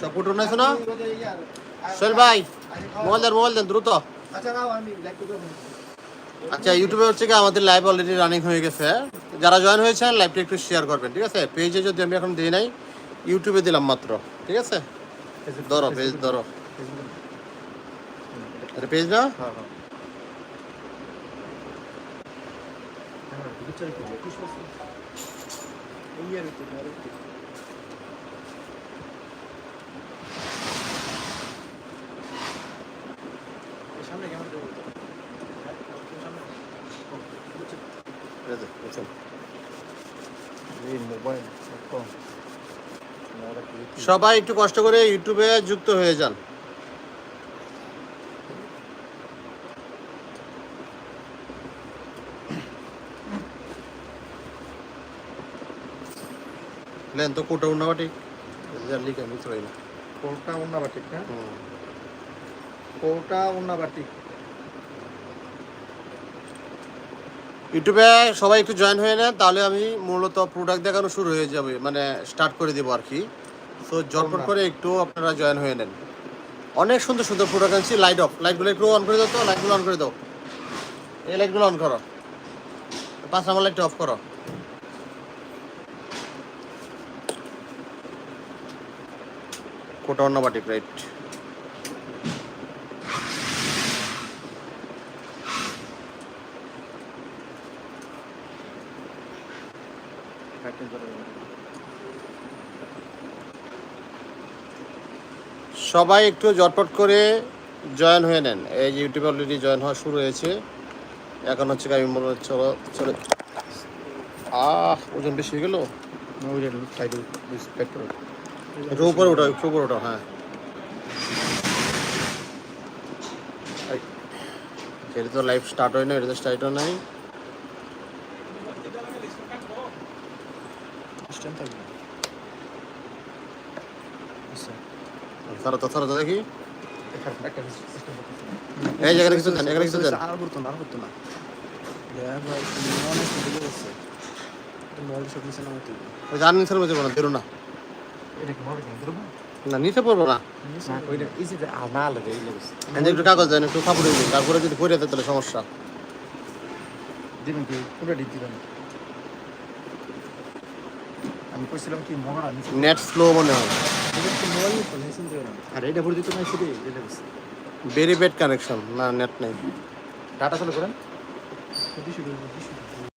সব ফুটো নাই শোনা। সোহেল ভাই, মোবাইল দেন মোবাইল দেন, দ্রুত। আচ্ছা ইউটিউবে হচ্ছে কি আমাদের লাইভ অলরেডি রানিং হয়ে গেছে। যারা জয়েন হয়েছেন লাইভটা একটু শেয়ার করবেন, ঠিক আছে? পেজে যদি আমি এখন দিই নাই ইউটিউবে দিলাম মাত্র, ঠিক আছে? ধরো পেজ ধরো। পেজ না? হ্যাঁ হ্যাঁ হ্যাঁ বিচার করব খুশ আছে এই আর একটু আর একটু সামনে ক্যামেরা দেবো সামনে এই যে, বুঝছেন। এই মোবাইল কম সবাই একটু কষ্ট করে ইউটিউবে যুক্ত হয়ে যান। লেন তো কোটা উন্না বাটি। লিখে আমি চলাই না কোটা উন্না বাটিক না কোটা উন্না বাটিক ইউটিউবে সবাই একটু জয়েন হয়ে নেন তাহলে আমি মূলত প্রোডাক্ট দেখানো শুরু হয়ে যাবে মানে স্টার্ট করে দেবো আর কি। তো জটপট করে একটু আপনারা জয়েন হয়ে নেন। অনেক সুন্দর সুন্দর প্রোডাক্ট আনছি লাইট অফ লাইটগুলো একটু অন করে দাও তো লাইটগুলো অন করে দাও। এই লাইটগুলো অন করো। পাঁচ নাম্বার লাইটটা অফ করো। কোটা অন্য বাটিক রাইট সবাই একটু জটপট করে জয়েন হয়ে নেন। এই যে ইউটিউবে অলরেডি জয়েন হওয়া শুরু হয়েছে। এখন হচ্ছে আমি মনে চলো চলে। আহ ওজন বেশি হয়ে গেল? একটু উপরে ওঠো একটু উপরে ওঠো হ্যাঁ। এটা তো লাইভ স্টার্ট হয় না এটা তো স্টার্ট হয় নাই। স্ট্যান্ড থাকবে সরো তো সরো তো দেখি। একটা একটা এই যে এখানে কিছু দেন এখানে কিছু দেন। আর করতো না আর করতো নিচে না। না? না পড়ব না। একটু কাগজ দেন একটু কাপড় তারপরে যদি যেতে তাহলে সমস্যা। দিবেন কি? পুরো দিবেন। আমি কইছিলাম কি মহড়া নেট স্লো মনে হয়। আর এটা ভরে এটা ব্যাড কানেকশন না নেট নাই। ডাটা চালু করেন।